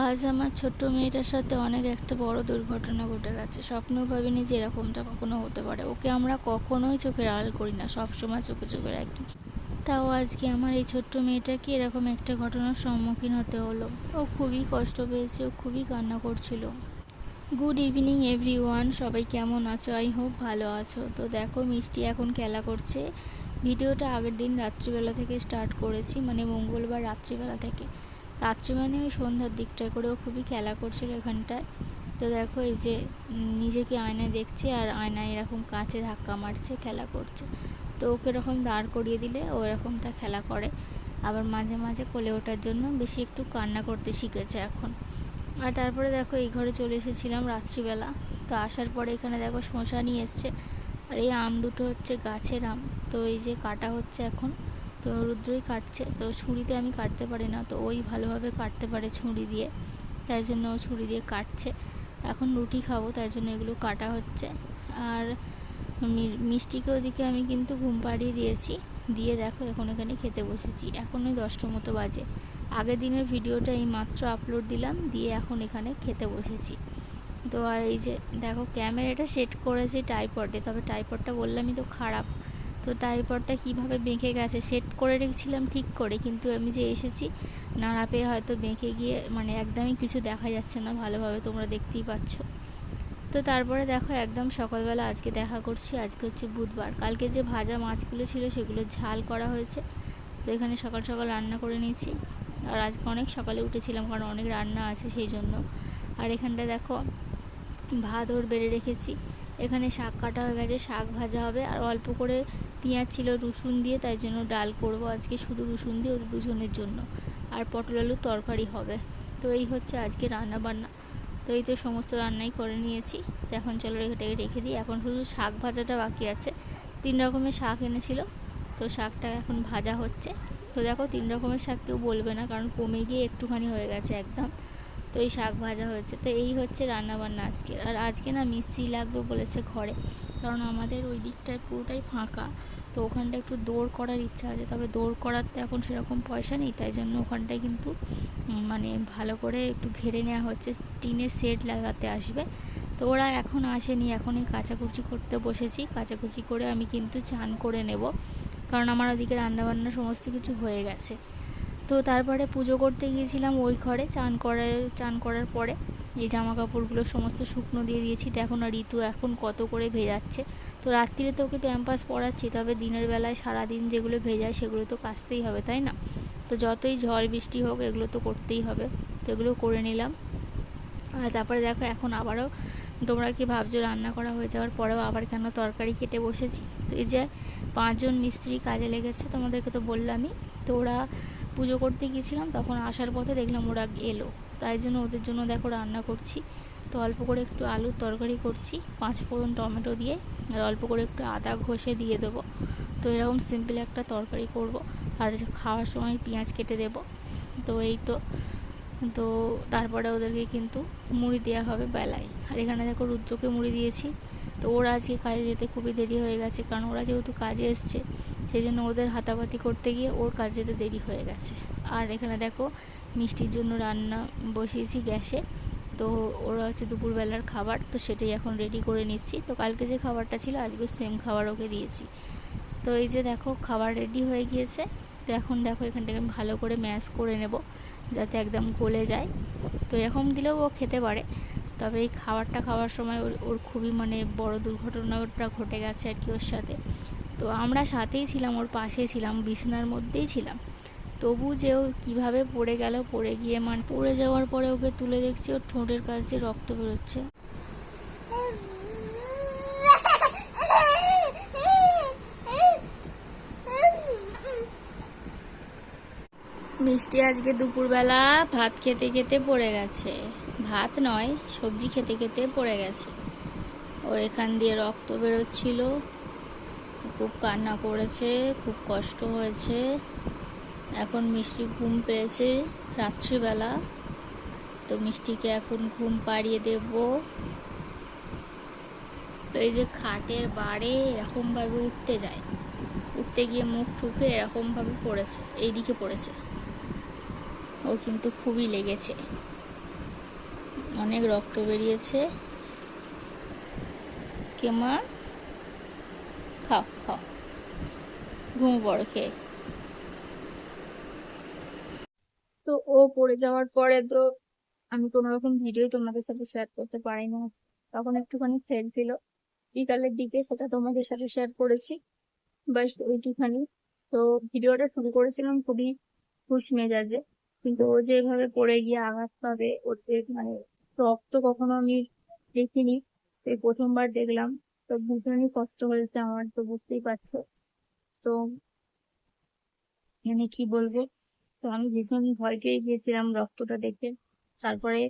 আজ আমার ছোট্ট মেয়েটার সাথে অনেক একটা বড় দুর্ঘটনা ঘটে গেছে। স্বপ্নও ভাবিনি যে এরকমটা কখনো হতে পারে। ওকে আমরা কখনোই চোখের আড়াল করি না, সবসময় চোখে চোখে রাখি। তাও আজকে আমার এই ছোট্ট মেয়েটাকে এরকম একটা ঘটনার সম্মুখীন হতে হলো। ও খুবই কষ্ট পেয়েছে, ও খুবই কান্না করছিল। গুড ইভিনিং এভরি ওয়ান সবাই কেমন আছো? আই হোপ ভালো আছো। তো দেখো, মিষ্টি এখন খেলা করছে। ভিডিওটা আগের দিন রাত্রিবেলা থেকে স্টার্ট করেছি মানে মঙ্গলবার রাত্রিবেলা থেকে। রাত্রি মানে ওই সন্ধ্যার দিকটায় করেও খুবই খেলা করছিল এখানটায় তো দেখো এই যে নিজেকে আয়নায় দেখছে আর আয়নায় এরকম কাঁচে ধাক্কা মারছে, খেলা করছে। তো ওকে এরকম দাঁড় করিয়ে দিলে ও এরকমটা খেলা করে। আবার মাঝে মাঝে কোলে ওঠার জন্য বেশি একটু কান্না করতে শিখেছে এখন। আর তারপরে দেখো এই ঘরে চলে এসেছিলাম রাত্রিবেলা। তো আসার পরে এখানে দেখো শশা নিয়ে এসছে। আর এই আম দুটো হচ্ছে গাছের আম। তো এই যে কাটা হচ্ছে এখন। তো রুদ্রই কাটছে, তো ছুরিতে আমি কাটতে পারি না, তো ওই ভালোভাবে কাটতে পারে ছুরি দিয়ে, তাই জন্য ও ছুরি দিয়ে কাটছে। এখন রুটি খাব, তাই জন্য এগুলো কাটা হচ্ছে। আর মিষ্টিকে ওদিকে আমি কিন্তু ঘুম পাড়িয়ে দিয়েছি, দিয়ে দেখো এখন এখানে খেতে বসেছি। এখন ওই দশটার মতো বাজে। আগের দিনের ভিডিওটা এই মাত্র আপলোড দিলাম, দিয়ে এখন এখানে খেতে বসেছি। তো আর এই যে দেখো, ক্যামেরাটা সেট করেছি টাইপডে তবে টাইপডটা বললামই তো খারাপ। তো টাইপডটা কীভাবে বেঁকে গেছে সেট করে রেখেছিলাম ঠিক করে, কিন্তু আমি যে এসেছি নাড়া পেয়ে হয়তো বেঁকে গিয়ে মানে একদমই কিছু দেখা যাচ্ছে না ভালোভাবে, তোমরা দেখতেই পাচ্ছ। তো তারপরে দেখো একদম সকালবেলা আজকে দেখা করছি, আজকে হচ্ছে বুধবার। কালকে যে ভাজা মাছগুলো ছিল সেগুলো ঝাল করা হয়েছে। তো এখানে সকাল সকাল রান্না করে নিয়েছি। আর আজকে অনেক সকালে উঠেছিলাম, কারণ অনেক রান্না আছে সেই জন্য। আর এখানটা দেখো, ভাত ওর বেড়ে রেখেছি। এখানে শাক কাটা হয়ে গেছে, শাক ভাজা হবে। আর অল্প করে পেঁয়াজ ছিল রসুন দিয়ে, তাই জন্য ডাল করব আজকে শুধু রসুন দিয়ে ওদের দুজনের জন্য। আর পটল আলুর তরকারি হবে। তো এই হচ্ছে আজকে রান্না বান্না। তো এই তো সমস্ত রান্নাই করে নিয়েছি। তো এখন চলো এটাকে রেখে দিই। এখন শুধু শাক ভাজাটা বাকি আছে। তিন রকমের শাক এনেছিল। তো শাকটা এখন ভাজা হচ্ছে। তো দেখো তিন রকমের শাক কেউ বলবে না, কারণ কমে গিয়ে একটুখানি হয়ে গেছে একদম। তো এই শাক ভাজা হয়েছে। তো এই হচ্ছে রান্নাবান্না আজকে আর আজকে না মিস্ত্রি লাগবে বলেছে ঘরে। কারণ আমাদের ওই দিকটায় পুরোটাই ফাঁকা। তো ওখানটা একটু দৌড় করার ইচ্ছা আছে। তবে দৌড় করার তো এখন সেরকম পয়সা নেই। তাই জন্য ওখানটায় কিন্তু মানে ভালো করে একটু ঘেরে নেওয়া হচ্ছে। টিনের সেট লাগাতে আসবে। তো ওরা এখন আসেনি। এখন এই কাচাকুচি করতে বসেছি। কাচাকুচি করে আমি কিন্তু চান করে নেব। কারণ আমার ওদিকে রান্নাবান্না সমস্ত কিছু হয়ে গেছে। তো তারপরে পুজো করতে গিয়েছিলাম ওই ঘরে, চান করে, চান করার পরে। এই জামা কাপড়গুলো সমস্ত শুকনো দিয়ে দিয়েছি এখন আর ঋতু এখন কত করে ভেজাচ্ছে। তো রাত্রিরে তো ওকে প্যাম্পাস পরাচ্ছি, তবে দিনের বেলায় সারাদিন যেগুলো ভেজায় সেগুলো তো কাচতেই হবে, তাই না? তো যতই ঝড়, বৃষ্টি হোক, এগুলো তো করতেই হবে। তো এগুলো করে নিলাম। আর তারপরে দেখো, এখন আবারও তোমরা কি ভাবছ রান্না করা হয়ে যাওয়ার পরেও আবার কেন তরকারি কেটে বসেছি? তো এই যে পাঁচজন মিস্ত্রি কাজে লেগেছে তোমাদেরকে তো বললামই, তো ওরা পুজো করতে গিয়েছিলাম, তখন আসার পথে দেখলাম ওরা এলো। তাই জন্য ওদের জন্য দেখো রান্না করছি। তো অল্প করে একটু আলুর তরকারি করছি, পাঁচ ফোড়ন টমেটো দিয়ে, আর অল্প করে একটু আদা ঘষে দিয়ে দেবো। তো এরকম সিম্পল একটা তরকারি করব, আর খাওয়ার সময় পেঁয়াজ কেটে দেবো। তো এই তো তো তারপরে ওদেরকে কিন্তু মুড়ি দেওয়া হবে বেলায়। আর এখানে দেখো রুদ্রকে মুড়ি দিয়েছি। তো ওরা আজকে কাজে যেতে খুবই দেরি হয়ে গেছে, কারণ ওরা যেহেতু কাজে এসছে সেই জন্য ওদের হাতাপাতি করতে গিয়ে ওর কাজ যেতে দেরি হয়ে গেছে। আর এখানে দেখো, মিষ্টির জন্য রান্না বসিয়েছি গ্যাসে। তো ওরা হচ্ছে দুপুরবেলার খাবার, তো সেটাই এখন রেডি করে নিচ্ছি। তো কালকে যে খাবারটা ছিল আজকে সেম খাবার ওকে দিয়েছি। তো এই যে দেখো, খাবার রেডি হয়ে গিয়েছে। তো এখন দেখো, এখানটাকে আমি ভালো করে ম্যাশ করে নেব, যাতে একদম গলে যায়। তো এরকম দিলেও ও খেতে পারে। তবে এই খাবারটা খাওয়ার সময় ওর ওর খুবই মানে বড় দুর্ঘটনাটা ঘটে গেছে আর কি ওর সাথে। তো আমরা সাথেই ছিলাম, ওর পাশেই ছিলাম, বিছানার মধ্যেই ছিলাম। তবু যে ও কীভাবে পড়ে গেল, পড়ে গিয়ে মানে পড়ে যাওয়ার পরে ওকে তুলে দেখছি ওর ঠোঁটের কাছ দিয়ে রক্ত বেরোচ্ছে। মিষ্টি আজকে দুপুরবেলা ভাত খেতে খেতে পড়ে গেছে। ভাত নয়, সবজি খেতে খেতে পড়ে গেছে। ওর এখান দিয়ে রক্ত বেরোচ্ছিল। খুব কান্না করেছে, খুব কষ্ট হয়েছে। এখন মিষ্টি ঘুম পেয়েছে রাত্রিবেলা। তো মিষ্টিকে এখন ঘুম পাড়িয়ে দেব। তো এই যে খাটের বাড়ে এরকমভাবে উঠতে যায়। উঠতে গিয়ে মুখ ঠুকে এরকমভাবে পড়েছে, এইদিকে পড়েছে। ওর কিন্তু খুবই লেগেছে। অনেক রক্ত বেরিয়েছে। কেমা ঘুম পড়ো খেয়ে। তো ও পড়ে যাওয়ার পরে তো আমি কোনো রকম ভিডিও তোমাদের সাথে শেয়ার করতে পারিনি। তখন একটুখানি ফেল ছিল। বিকালের দিকে সেটা তোমাদের সাথে শেয়ার করেছি। বাস ওইটুখানি। তো ভিডিওটা শুরু করেছিলাম খুবই খুশ মেজাজে। কিন্তু ও যে এভাবে পড়ে গিয়ে আঘাত পাবে, ওর যে মানে রক্ত কখনো আমি দেখিনি। প্রথমবার দেখলাম। তো ভীষণই কষ্ট হয়েছে আমার, তো বুঝতেই পারছ। তো মানে কি বলব? তো আমি ভীষণ ভয় পেয়ে গিয়েছিলাম রক্তটা দেখে, তারপরে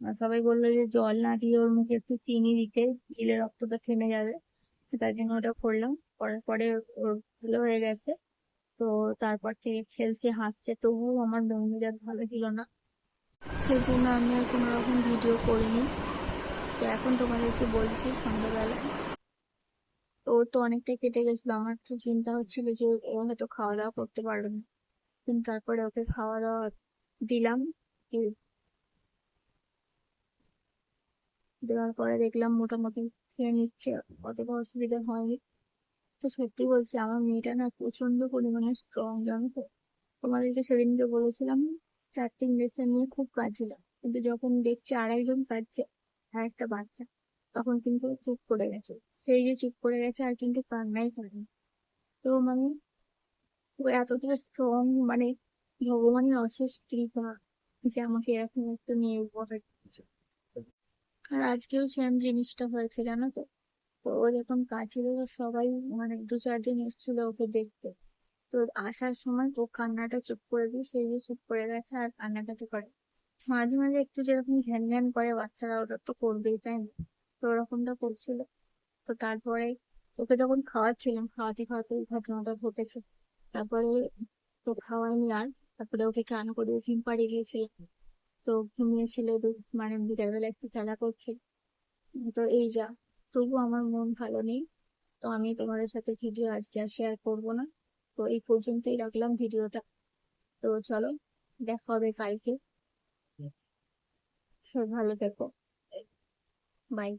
সবাই বলল যে জল না দিয়ে ওর মুখে একটু চিনি দিতে, দিলে রক্তটা থেমে যাবে। তার জন্য ওটা করলাম। করার পরে ওর ভালো হয়ে গেছে। তো তারপর থেকে খেলছে, হাসছে। তবুও আমার মেজাজ ভালো ছিল না। সেই জন্য আমি আর কোনো রকম ভিডিও করিনি। তো এখন তোমাদেরকে বলছি সন্ধ্যাবেলায় ওর তো অনেকটাই কেটে গেছিল। আমার তো চিন্তা হচ্ছিল যে ও হয়তো খাওয়া দাওয়া করতে পারবে না। কিন্তু তারপরে ওকে খাওয়া দাওয়া দিলাম দেওয়ার পরে দেখলাম মোটামুটি খেয়ে নিচ্ছে, অতটা অসুবিধা হয়নি। তো সত্যি বলছি, আমার মেয়েটা না প্রচণ্ড পরিমাণে স্ট্রং জানো তো? তোমাদেরকে সেদিনকে বলেছিলাম, চারটে ইঞ্জেকশন নিয়ে খুব কাঁদছিল কিন্তু যখন দেখছি আর একজন কাঁদছে আর একটা বাচ্চা তখন কিন্তু চুপ করে গেছে। সেই যে চুপ করে গেছে আর কিন্তু কান্নাই করেনি। তো মানে তো এতটা স্ট্রং মানে ভগবানের অশেষ কৃপা যে আমাকে এরকম একটা মেয়ে উপহার দিচ্ছে আর আজকেও সেম জিনিসটা হয়েছে, জানো তো? তো ও যখন কাছিল তো সবাই মানে দু চারজন এসেছিল ওকে দেখতে। তো আসার সময় ও কান্নাটা চুপ করে দিয়ে সেই যে চুপ করে গেছে আর কান্নাটা তো করে। মাঝে মাঝে একটু যেরকম ঘ্যান ঘ্যান করে বাচ্চারা, ওটা তো করবেই, তাই না? তো ওরকমটা করছিল। তো তারপরে ওকে যখন খাওয়াচ্ছিলাম খাওয়াতে খাওয়াতে এই ঘটনাটা ঘটেছে। তারপরে তো খাওয়াইনি আর। তারপরে ওকে চান করে ঘুম পাড়িয়ে দিয়েছিলাম তো ঘুমিয়েছিল মানে বিকালবেলা একটু খেলা করছে। তো এই যা তবু আমার মন ভালো নেই। তো আমি তোমাদের সাথে ভিডিও আজকে আর শেয়ার করব না। তো এই পর্যন্তই রাখলাম ভিডিওটা। তো চলো দেখা হবে কালকে। সব ভালো থেকো। বাই